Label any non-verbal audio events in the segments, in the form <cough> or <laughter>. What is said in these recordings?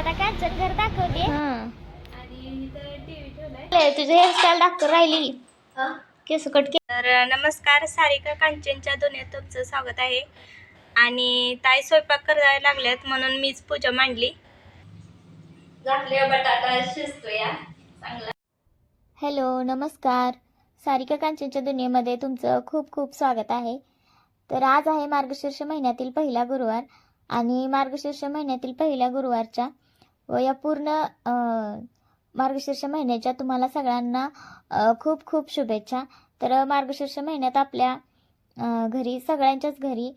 आता कांचन घर दाखवते. आणि इथं टीव्ही ठेवलाय. तुझी हेअरस्टाईल दाखव राहिली. केस कट के तर नमस्कार सारिका कांचनच्या दुनियेत तुमचं स्वागत आहे. आणि ताई स्वयंपाक करायला लागल्यात म्हणून मीच पूजा मांडली. घातले बटाटा शिजतोय चांगला. हॅलो नमस्कार. सारिका कांचनच्या दुनियेमध्ये तुमचं खूप खूप स्वागत आहे. तर आज आहे मार्गशीर्ष महिन्यातील पहिला गुरुवार. आणि मार्गशीर्ष महिन्यातील पहिल्या गुरुवारच्या व या पूर्ण मार्गशीर्ष महिन्याच्या तुम्हाला सगळ्यांना खूप खूप शुभेच्छा. तर मार्गशीर्ष महिन्यात आपल्या घरी सगळ्यांच्याच घरी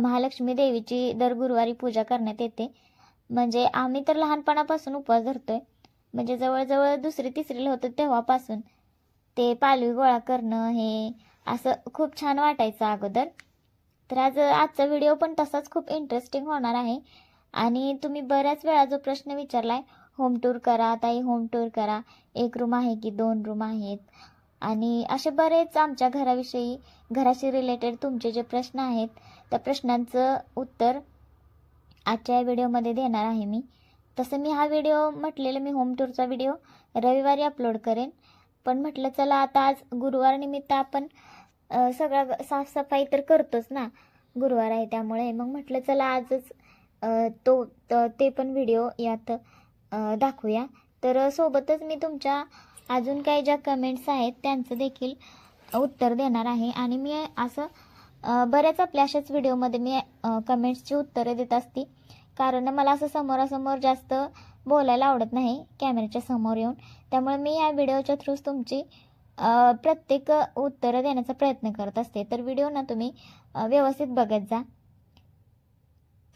महालक्ष्मी देवीची दर गुरुवारी पूजा करण्यात येते. म्हणजे आम्ही तर लहानपणापासून उपवास धरतोय. म्हणजे जवळजवळ दुसरी तिसरीला होतं तेव्हापासून. ते पालवी गोळा करणं हे असं खूप छान वाटायचं अगोदर. तर आज आजचा व्हिडिओ पण तसाच खूप इंटरेस्टिंग होणार आहे. आणि तुम्ही बऱ्याच वेळा जो प्रश्न विचारलाय होम टूर करा ताई होम टूर करा. एक रूम आहे की दोन रूम आहेत? आणि असे बरेच आमच्या घराविषयी घराशी रिलेटेड तुमचे जे प्रश्न आहेत त्या प्रश्नांचं उत्तर आजच्या या व्हिडिओमध्ये देणार आहे मी. तसं मी हा व्हिडिओ म्हटलेलं मी होम टूरचा व्हिडिओ रविवारी अपलोड करेन. पण म्हटलं चला आता आज गुरुवार निमित्त आपण सगळं साफसफाई तर करतोच ना गुरुवार आहे त्यामुळे. मग म्हटलं चला आजच तो ते पण व्हिडिओ यात दाखवूया. तर सोबतच मी तुमच्या अजून काही ज्या कमेंट्स आहेत त्यांचं देखील उत्तर देणार आहे. आणि मी असं बऱ्याच आपल्या अशाच व्हिडिओमध्ये मी कमेंट्सची उत्तरं देत असते. कारण मला असं समोरासमोर जास्त बोलायला आवडत नाही कॅमेऱ्याच्या समोर येऊन. त्यामुळे मी या व्हिडिओच्या थ्रूच तुमची प्रत्येक उत्तरं देण्याचा प्रयत्न करत असते. तर व्हिडिओ ना तुम्ही व्यवस्थित बघत जा.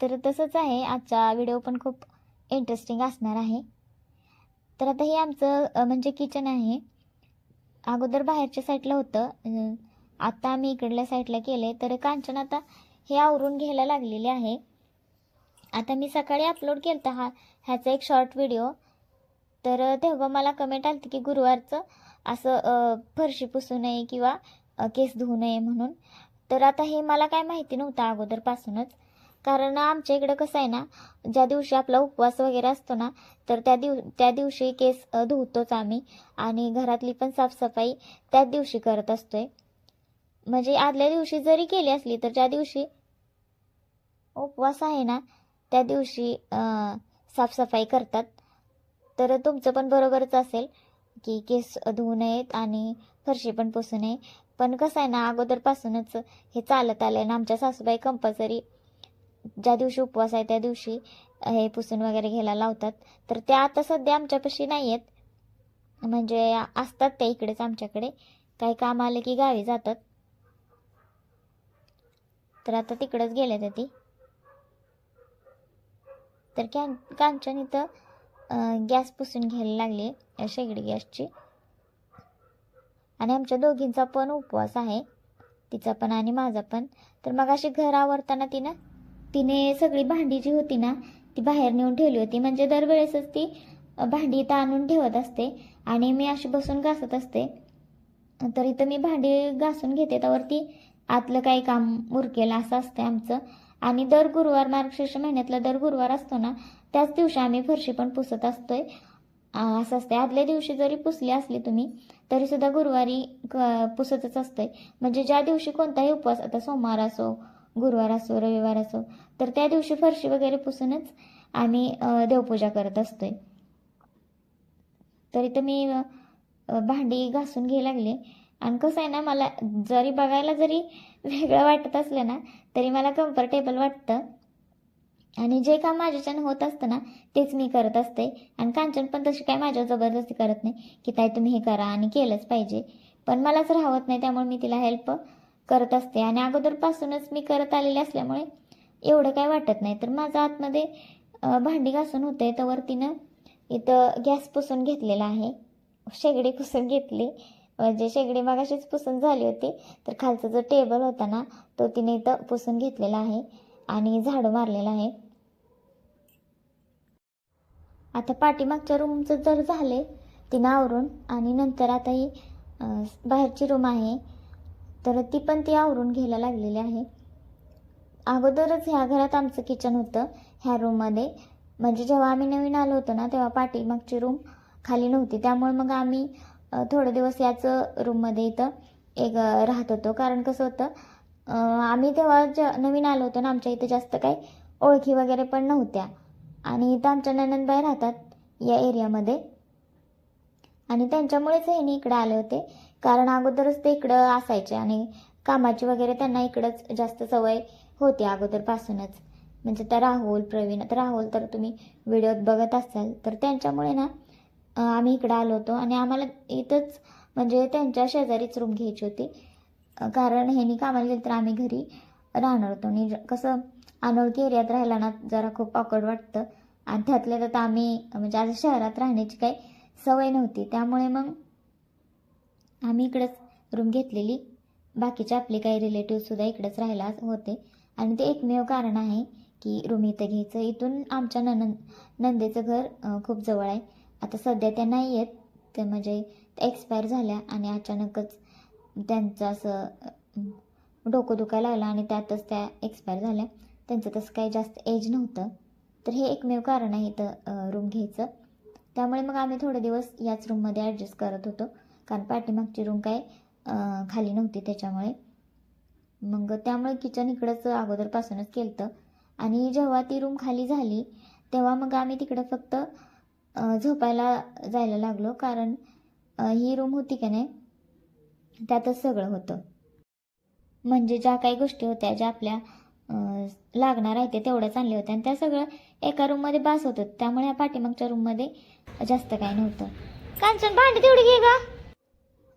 तर तसंच आहे. आजचा व्हिडिओ पण खूप इंटरेस्टिंग असणार आहे. तर आता हे आमचं म्हणजे किचन आहे. अगोदर बाहेरच्या साईडला होतं. आता आम्ही इकडल्या साईडला केले तर कांचन आता हे आवरून घ्यायला लागलेले आहे. आता मी सकाळी अपलोड केलं हा ह्याचा एक शॉर्ट व्हिडिओ तर तेव्हा मला कमेंट आली की गुरुवारचं असं फरशी पुसू नये किंवा केस धुवू नये म्हणून. तर आता हे मला काय माहिती नव्हतं अगोदरपासूनच. कारण आमच्या इकडं कसं आहे ना ज्या दिवशी आपला उपवास वगैरे असतो ना तर त्या दिव त्या दिवशी केस धुतोच आम्ही आणि घरातली पण साफसफाई त्याच दिवशी करत असतोय. म्हणजे आदल्या दिवशी जरी केली असली तर ज्या दिवशी उपवास आहे ना त्या दिवशी साफसफाई करतात. तर तुमचं पण बरोबरच असेल की केस धुवू नयेत आणि फरशी पण पुसू नये. पण कसं आहे ना अगोदरपासूनच हे चालत आलं आहे ना आमच्या सासूबाई कंपल्सरी ज्या दिवशी उपवास आहे त्या दिवशी हे पुसून वगैरे घ्यायला लावतात. तर त्या आता सध्या आमच्यापाशी नाही आहेत म्हणजे असतात त्या इकडेच आमच्याकडे. काही काम आले की गावी जातात. तर आता तिकडंच गेले त्या ती. तर कॅन कांचन इथं गॅस पुसून घ्यायला लागली शेगडी गॅसची. आणि आमच्या दोघींचा पण उपवास आहे. तिचा पण आणि माझा पण. तर मग अशी घर आवरताना तिनं तिने सगळी भांडी जी होती ना ती बाहेर नेऊन ठेवली होती. म्हणजे दरवेळेसच ती भांडी इथं आणून ठेवत असते आणि मी अशी बसून घासत असते. तर इथं मी भांडी घासून घेते. त्यावरती आतलं काही काम उरकेल असं असतं आमचं. आणि दर गुरुवार मार्गशीर्ष महिन्यातला दर गुरुवार असतो ना त्याच दिवशी आम्ही फरशी पण पुसत असतोय. असं असते आदल्या दिवशी जरी पुसली असली तुम्ही तरी सुद्धा गुरुवारी क- पुसतच असतंय. म्हणजे ज्या दिवशी कोणताही उपवास आता सोमवार असो गुरुवार असो रविवार असो तर त्या दिवशी फरशी वगैरे पुसूनच आम्ही देवपूजा करत असतोय. तरी इथं मी भांडी घासून घे लागले. आणि कसं आहे ना मला जरी बघायला जरी वेगळं वाटत असलं ना तरी मला कम्फर्टेबल वाटतं. आणि जे काम माझ्याच्यानं होत असतं ना तेच मी करत असते. आणि कांचन पण तशी काय माझ्यावर जबरदस्ती करत नाही की ताई तुम्ही हे करा आणि केलंच पाहिजे. पण मलाच राहत नाही त्यामुळे मी तिला हेल्प करत असते. आणि अगोदरपासूनच मी करत आलेले असल्यामुळे एवढं काय वाटत नाही. तर माझं आतमध्ये भांडी घासून होते तर तिनं इथं गॅस पुसून घेतलेला आहे. शेगडी पुसून घेतली. म्हणजे शेगडी मागाशीच पुसून झाली होती. तर खालचा जो टेबल होता ना तो तिने इथं पुसून घेतलेला आहे आणि झाडू मारलेला आहे. आता पाठीमागच्या रूमचं जर झाले तिनं आवरून आणि नंतर आता ही बाहेरची रूम आहे. तर ती पण ती आवरून घ्यायला लागलेली आहे. अगोदरच ह्या घरात आमचं किचन होतं. ह्या रूममध्ये म्हणजे जेव्हा आम्ही नवीन आलो होतो ना तेव्हा पाठीमागची रूम खाली नव्हती. त्यामुळे मग आम्ही थोडे दिवस याच रूममध्ये इथं एक राहत होतो. कारण कसं होतं आम्ही तेव्हा ज नवीन आलो होतो ना आमच्या इथे जास्त काही ओळखी वगैरे पण नव्हत्या. आणि इथं आमच्या ननंदबाई राहतात या एरियामध्ये आणि त्यांच्यामुळेच हे इकडे आले होते. कारण अगोदरच ते इकडं असायचे आणि कामाची वगैरे त्यांना इकडंच जास्त सवय होती अगोदरपासूनच. म्हणजे त्या राहुल प्रवीण तर राहुल तर तुम्ही व्हिडिओत बघत असाल तर त्यांच्यामुळे ना आम्ही इकडं आलो होतो आणि आम्हाला इथंच म्हणजे त्यांच्या शेजारीच रूम घ्यायची होती. कारण ह्यानी कामाला गेलं तर आम्ही घरी राहणार होतो. आणि ज- कसं अनोळखी एरियात राहिला ना जरा खूप ऑकवर्ड वाटतं. आणि त्यातल्या त्यात आम्ही म्हणजे आज शहरात राहण्याची काही सवय नव्हती. त्यामुळे मग आम्ही इकडंच रूम घेतलेली. बाकीचे आपले काही रिलेटिव्हसुद्धा इकडंच राहायला होते. आणि ते एकमेव कारण आहे की रूम इथं घ्यायचं. इथून आमच्या ननंद नंदेचं घर खूप जवळ आहे. आता सध्या त्या नाही आहेत ते म्हणजे एक्सपायर झाल्या आणि अचानकच त्यांचं असं डोकं दुखायला लागलं आणि त्यातच त्या एक्सपायर झाल्या. त्यांचं तसं काही जास्त एज नव्हतं. तर हे एकमेव कारण आहे इथं रूम घ्यायचं. त्यामुळे मग आम्ही थोडे दिवस याच रूममध्ये ॲडजस्ट करत होतो. कारण पाठीमागची रूम काय खाली नव्हती त्याच्यामुळे. मग त्यामुळे किचन इकडंच अगोदरपासूनच केलं होतं आणि जेव्हा ती रूम खाली झाली तेव्हा मग आम्ही तिकडं फक्त झोपायला जायला लागलो. कारण ही रूम होती का नाही त्यातच सगळं होतं. म्हणजे ज्या काही गोष्टी होत्या ज्या आपल्या लागणार आहे ते तेवढ्याच आणल्या होत्या. आणि त्या सगळं एका रूममध्ये बास होतं. त्यामुळे या पाठीमागच्या रूममध्ये जास्त काही नव्हतं. कांचन भांडी तेवढी घे गा.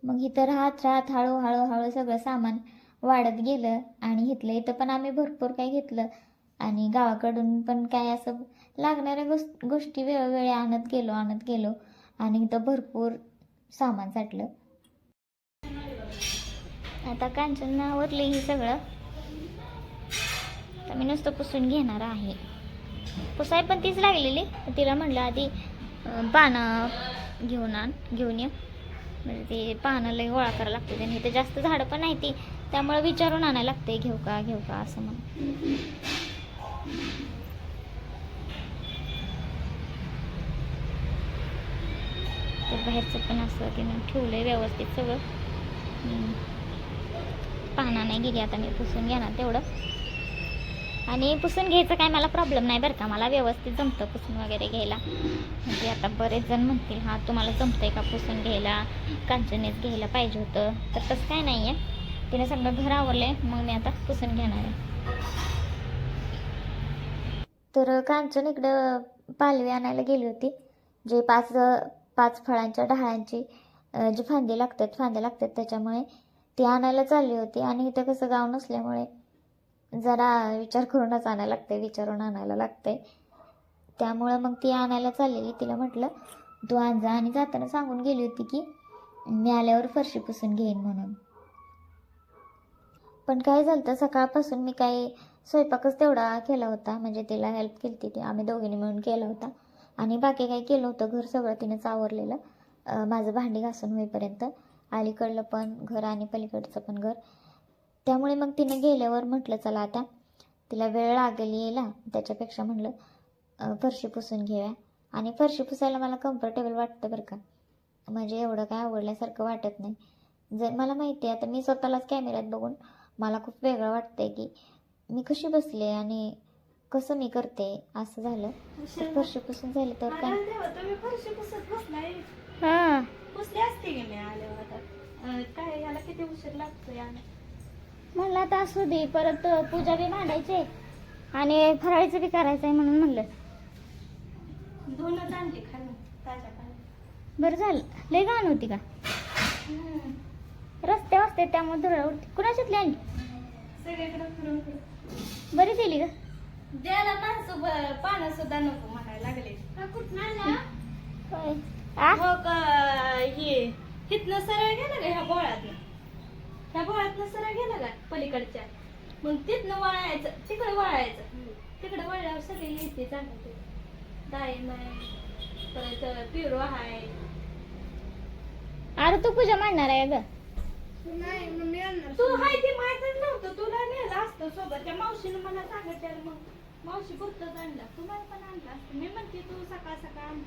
मग इथं राहत राहत हळूहळू हळू सगळं सामान वाढत गेलं आणि इथलं इथं पण आम्ही भरपूर काही घेतलं. आणि गावाकडून पण काय असं लागणाऱ्या गोष गोष्टी वेळोवेळी आणत गेलो आणत गेलो. आणि इथं भरपूर सामान साठलं. आता कांचन आवरले हे सगळं तर मी नुसतं पुसून घेणार आहे. पुसाय पण तीच लागलेली. तिला म्हणलं आधी पानं घेऊन आण घेऊन ये. म्हणजे ते पानं लई गोळा करायला लागते आणि इथे जास्त झाडं पण नाही ती. त्यामुळे विचारून आणायला लागते घेऊ का घेऊ का असं म्हणून. तर बाहेरचं पण असं तिनं ठेवलंय व्यवस्थित सगळं. पाना नाही गेली आता मी पुसून घेणार तेवढं. आणि पुसून घ्यायचं काय मला प्रॉब्लेम नाही बरं का. मला व्यवस्थित जमतं पुसून वगैरे घ्यायला. म्हणजे आता बरेच जण म्हणतील हां तुम्हाला जमतंय का पुसून घ्यायला? कांचनेच घ्यायला पाहिजे होतं. तर तसं काय नाही आहे तिने सगळं घर आवरलं मग मी आता पुसून घेणार आहे. तर कांचन इकडं पालवी आणायला गेली होती. जे पाच पाच फळांच्या डहाळ्यांची जी फांदी लागतात फांद्या लागतात त्याच्यामुळे ती आणायला चालली होती. आणि इथं कसं गाव नसल्यामुळे जरा विचार करूनच आणायला लागते विचारून आणायला लागते. त्यामुळं मग ती आणायला चाललेली. तिला म्हटलं तू आण जा. आणि जाताना सांगून गेली होती की मी आल्यावर फरशी पुसून घेईन म्हणून. पण काय झालं तर सकाळपासून मी काही स्वयंपाकच तेवढा केला होता. म्हणजे तिला हेल्प केली होती. आम्ही दोघींनी मिळून केला होता. आणि बाकी काही केलं होतं. घर सगळं तिनेच आवरलेलं. माझं भांडी घासून होईपर्यंत. अलीकडलं पण घर आणि पलीकडचं पण घर. त्यामुळे मग तिने गेल्यावर म्हटलं चला आता तिला वेळ लागेल यायला. त्याच्यापेक्षा म्हटलं फरशी पुसून घेऊया. आणि फरशी पुसायला मला कम्फर्टेबल वाटतं बरं का. म्हणजे एवढं काय आवडल्यासारखं वाटत नाही. जर मला माहिती आहे आता मी स्वतःलाच कॅमेऱ्यात बघून मला खूप वेगळं वाटतंय की मी कशी बसले आणि कसं मी करते असं झालं. फरशी पुसून झालं तर काय? हां. पुसली असते की मी आल्यावर आता? अं, काय याला किती उशीर लागतो म्हणलं आता असू दे परत पूजा बी मांडायचे आणि फराळीचं बी करायचं आहे म्हणून म्हणलं. दोनच आणली खाली ताज्या खाली. बरं झालं. लय घाण होती का? रस्ते वाजते त्यामुळे धुळा उडते. कुणाच्यातली आणली? बरी दिली का? द्यायला माणसं पानं सुद्धा नको म्हणायला लागले. होय. आ? हो का हे हिथनं सरळ गेलं का ह्या बोळातनं? ह्या बोळातनं सरळ गेलं का पलीकडच्या? मग तिथनं वळायचं तिकडे वळायचं. तिकडे वळल्यावर सगळे येते चांगलं डाळिंब आहे परत पिरो आहे. अरे तू पूजा मांडणार आहे ग. तू हाय ते माहितच नव्हतं. तुला नेलं असतं सोबत. त्या मावशीनं मला सांगितलं मग. मावशी पुरतच आणला. तुम्हाला पण आणला असतं. मी म्हणते तू सकाळ सकाळ आण.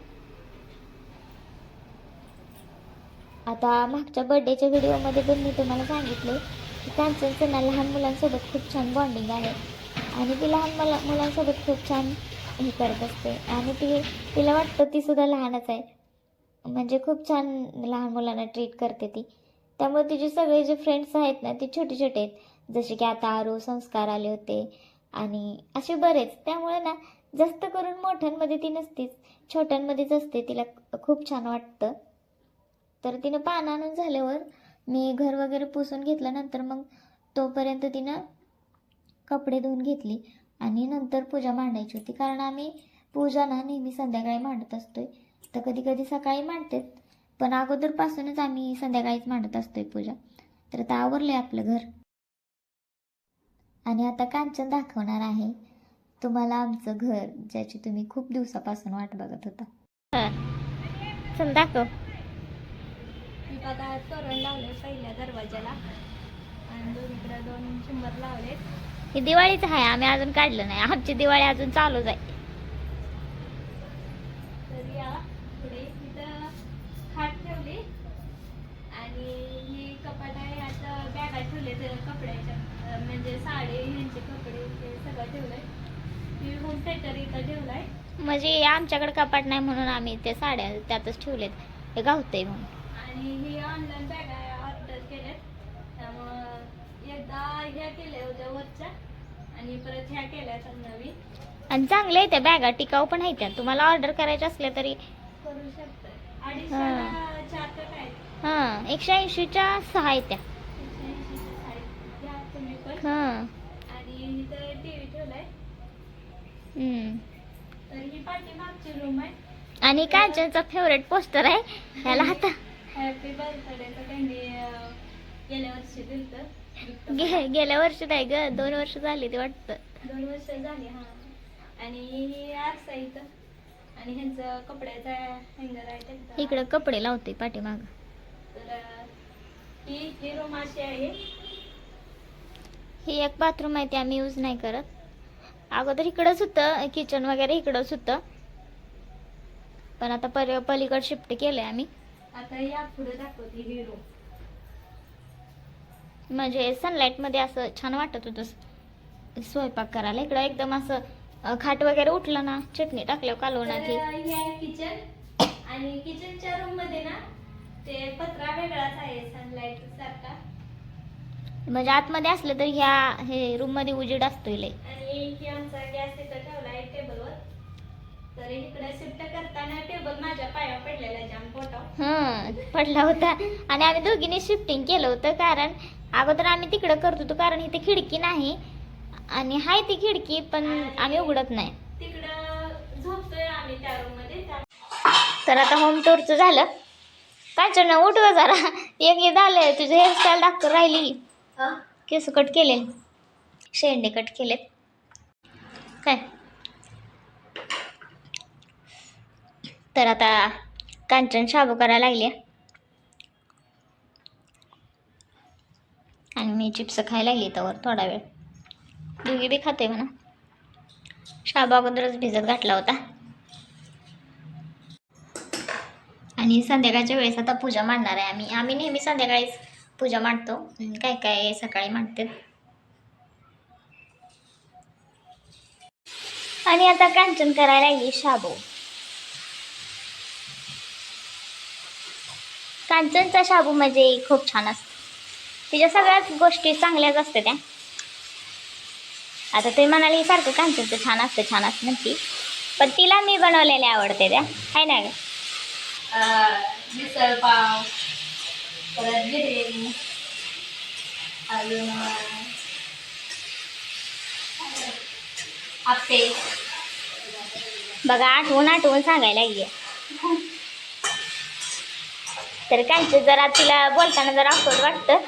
आता मागच्या बर्थडेच्या व्हिडिओमध्ये पण मी तुम्हाला सांगितले की कांचनचं ना लहान मुलांसोबत खूप छान बॉन्डिंग आहे. आणि ती लहान मुला मुलांसोबत खूप छान हे करत असते. आणि ती तिला वाटतं ती सुद्धा लहानच आहे. म्हणजे खूप छान लहान मुलांना ट्रीट करते ती. त्यामुळे तिचे सगळे जे फ्रेंड्स आहेत ना ते छोटे छोटे आहेत. जसे की आता आरो संस्कार आले होते. आणि असे बरेच. त्यामुळे ना जास्त करून मोठ्यांमध्ये ती नसतीच. छोट्यांमध्येच असते. तिला खूप छान वाटतं. तर तिनं पान आणून झाल्यावर मी घर वगैरे पुसून घेतल्यानंतर मग तोपर्यंत तिनं कपडे धुवून घेतली आणि नंतर पूजा मांडायची होती. कारण आम्ही पूजा ना नेहमी संध्याकाळी मांडत असतोय. तर कधी कधी सकाळी मांडतेत पण अगोदरपासूनच आम्ही संध्याकाळीच मांडत असतोय पूजा. तर आता आहे आपलं घर. आणि आता कांचन दाखवणार आहे तुम्हाला आमचं घर ज्याची तुम्ही खूप दिवसापासून वाट बघत होता. चल दाखव. मी आता तोरण लावले पहिल्या दरवाजाला आणि दोन्हीकडे दोन शंभर लावले. हे दिवाळीचं आहे आम्ही अजून काढलं नाही. आमची दिवाळी अजून चालूच आहे. तर या पुढे इथं खाट ठेवली. आणि ही कपाट आहे आता बॅगा ठेवले तर कपड्याच्या. अं, म्हणजे साडी ह्यांचे कपडे ते सगळं ठेवलंय. होम थिएटर इथं ठेवलाय. म्हणजे आमच्याकडे कपाट नाही म्हणून आम्ही ते साड्या त्यातच ठेवलेत. हे गावतंय म्हणून. आणि ही ऑनलाईन बॅगा ऑर्डर केल्यात त्यामुळं एकदा ह्या केल्या होत्या वरच्या आणि परत ह्या केल्या तर नवीन. आणि चांगलं आहे त्या बॅगा टिकाऊ पण आहेत त्या. तुम्हाला ऑर्डर करायच्या असल्या तरी. करू शकता अडीचशेला चार तर काय? हां एकशे ऐंशीच्या सहा आहेत. त्या तुम्ही पण. हां. आणि इथं टी व्ही ठेवलाय. हम्म. तर ही पाठीमागची रूम आहे. आणि कांचनचा फेवरेट पोस्टर आहे. ह्याला आता हॅपी त्यांनी गेल्या वर्षी गे गेल्या वर्षी नाही ग दोन वर्ष झाली ते वाटतं. दोन वर्ष झाली हा. आणि ही आरसा इथं. आणि ह्यांचं कपड्याचा हँगर आहे त्यांचा इकडं कपडे लावते पाठीमाग. तर अं, ही ही रूम अशी आहे. ही एक बाथरूम आहे ते आम्ही यूज नाही करत. अगोदर इकडंच होतं किचन वगैरे इकडंच होतं. पण आता पर पलीकडे शिफ्ट केलंय आम्ही. आता या पुढे दाखवते ही रूम म्हणजे सनलाईटमध्ये असं छान वाटत होतं. स्वयंपाक करायला इकडं एकदम असं खाट वगैरे उठलं ना चटणी टाकल्यावर कालवणार की तर हे आहे किचन आणि किचनच्या रूममध्ये ना ते पत्रा वेगळाच आहे सनलाईट सारखा. म्हणजे आतमध्ये असलं तर ह्या हे रूममध्ये उजेड असतोय लय. आणि आमचा गॅस इथं ठेवला आहे टेबलवर तर इकडे शिफ्ट करताना टेबल माझ्या पाया पडलेला जाम हं पडला होता. आणि आम्ही दोघींनी शिफ्टिंग केलं होतं कारण अगोदर आम्ही तिकडं करत होतो कारण इथे खिडकी नाही. आणि हाय ती खिडकी पण आम्ही उघडत नाही. तिकडं झोपतोय आम्ही त्या रूममध्ये. तर आता होम टूरचं झालं. कांचन उठव जरा. एक हे झालंय. तुझं हेअरस्टाईल दाखवून राहिली? केस कट केले शेंडे कट केलेत. काय? तर आता कांचन शाबू करायला लागले आणि मी चिप्स खायला लागली त्यावर थोडा वेळ. दोघी बी खाते म्हणा. शाबू अगोदरच भिजत घातला होता. आणि संध्याकाळच्या वेळेस आता पूजा मांडणार आहे आम्ही. आम्ही नेहमी संध्याकाळीच पूजा मांडतो. काय काय सकाळी मांडते. आणि आता कांचन करायला लागली शाबू. कांचनचा शाबू म्हणजे खूप छान असतो. तिच्या सगळ्याच गोष्टी चांगल्याच असते त्या. आता ते म्हणाली सारखं कांचनचं छान असतं छान असतं म्हणती. पण तिला मी बनवलेले आवडते त्या. आहे ना मिसळ पाव परत बिर्याणी अजून अं, आप्पे बघा आठवून आठवून सांगायला लागली. <laughs> तर कांचन जरा तिला बोलताना जरा अवघड वाटतं.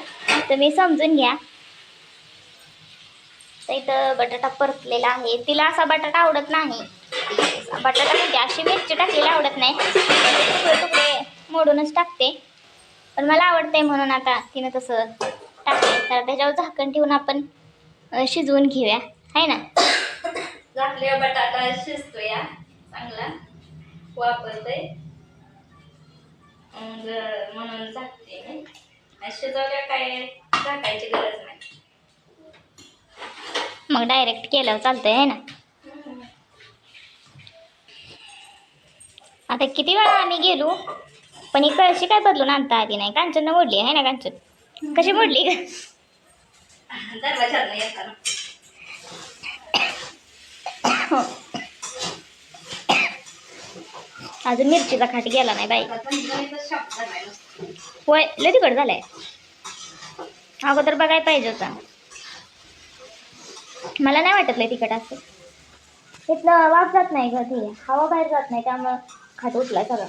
तर मी समजून घ्या. तर इथं बटाटा परतलेला आहे. तिला असा बटाटा आवडत नाही. बटाटा म्हणजे अशी मिरची टाकलेली आवडत नाही. तुकडे तुकडे मोडूनच टाकते. पण मला आवडते म्हणून आता तिनं तसं टाकते. तर त्याच्यावर झाकण ठेवून आपण शिजवून घेऊया. आहे ना? झाकले बटाटा शिजतोया चांगला वापरते मग म्हणून झाकते मी आणि शिजवल्या काय झाकायची गरज नाही. मग डायरेक्ट केलं चालतंय है ना? आता किती वेळा आम्ही गेलो पण ही कळशी काय बदलून आणता आली नाही. कांचन मोडली आहे ना कांचन? कशी मोडली ग? अजून मिरचीचा खाट गेला नाही बाई. होय लय तिकड झालंय. अगोदर बघायला पाहिजे होता. मला नाही वाटत लय तिकट असं इथलं वाफ जात नाही ग ते. हवा बाहेर जात नाही त्यामुळं खाट उठलाय सगळं.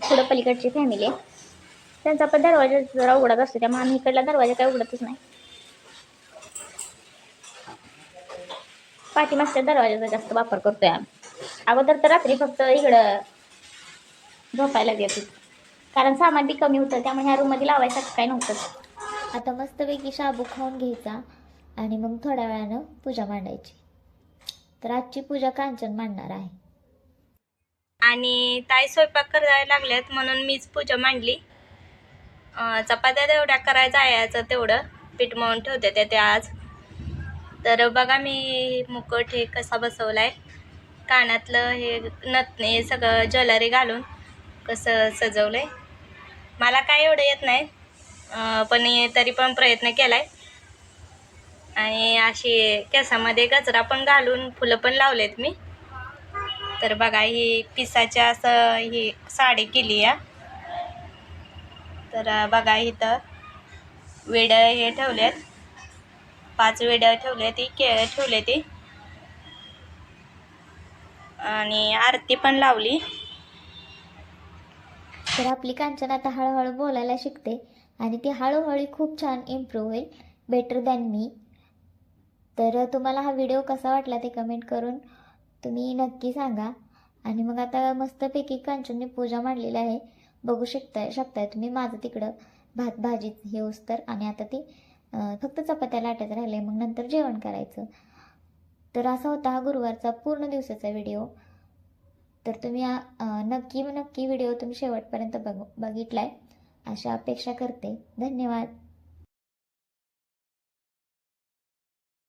पुढं पलीकडची फॅमिली आहे. त्यांचा पण दरवाजा जरा उघडत असतो त्यामुळे आम्ही इकडला दरवाजा काय उघडतच नाही. पाठीमागच्या दरवाजाचा जास्त वापर करतोय आम्ही. अगोदर तर रात्री फक्त इकडं झोपायला होती कारण सामान बी कमी होतं त्यामुळे ह्या रूममध्ये लावायसारखं काय नव्हतं. आता मस्तपैकी शाबू खाऊन घ्यायचा आणि मग थोड्या वेळानं पूजा मांडायची. तर आजची पूजा कांचन मांडणार आहे. आणि ताई स्वयंपाक करायला लागल्यात म्हणून मीच पूजा मांडली. चपात्या तेवढ्या करायचं यायचं तेवढं. पीठ मळून ठेवते त्या ते आज. तर बघा मी मुकट हे कसा बसवलाय. कानातलं हे नथने सगळं ज्वेलरी घालून कसं सजवलंय. मला काय एवढं येत नाही पण हे तरी पण प्रयत्न केलाय. आणि अशी केसामध्ये गजरा पण घालून फुलं पण लावलेत मी. तर बघा ही पिसाच्या असं ही साडी केली या. तर बघा इथं वेड हे ठेवलेत. पाच वेड ठेवले ती केळं ठेवले ती. आणि आरती पण लावली. तर आपली कांचन आता हळूहळू बोलायला शिकते आणि ती हळूहळू खूप छान इम्प्रूव्ह होईल. बेटर दॅन मी तर तुम्हाला हा व्हिडिओ कसा वाटला ते कमेंट करून तुम्ही नक्की सांगा. आणि मग आता मस्तपैकी कांचनने पूजा मांडलेली आहे. बघू शकताय शकताय तुम्ही. माझं तिकडं भात भाजी हे तर आणि आता ती फक्त चपात्या लाटत राहिले मग नंतर जेवण करायचं. तर असा होता हा गुरुवारचा पूर्ण दिवसाचा व्हिडिओ. तर तुम्ही नक्की नक्की व्हिडिओ तुम्ही शेवटपर्यंत बघ बघितलाय. अशा अपेक्षा करते. धन्यवाद.